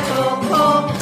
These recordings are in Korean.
좋고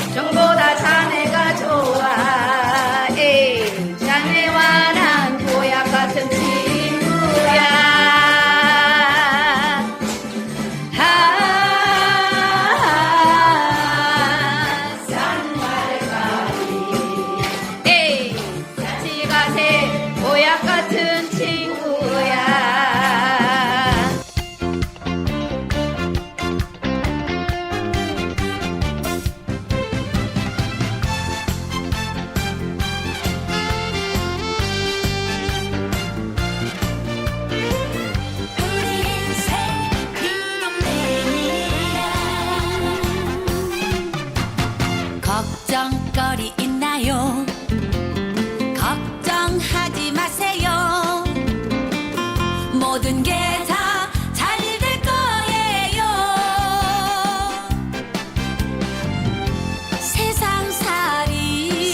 걱정거리 있나요? 걱정하지 마세요. 모든 게 다 잘 될 거예요. 세상살이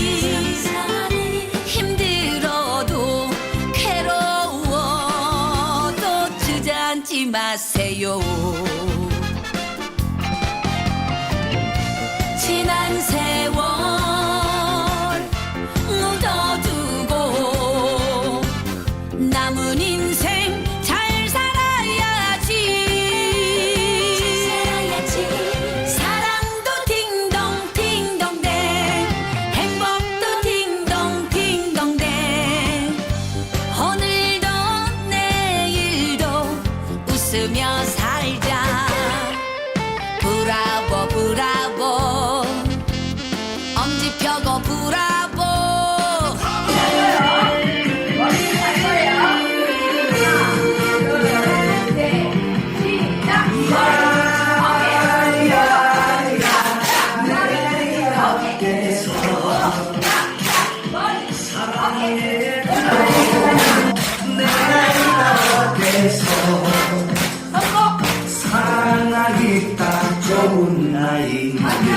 힘들어도 괴로워도 주저앉지 마세요. 웃으며 살자 브라보 브라보 엄지 펴고 브라보 그래서 恩爱。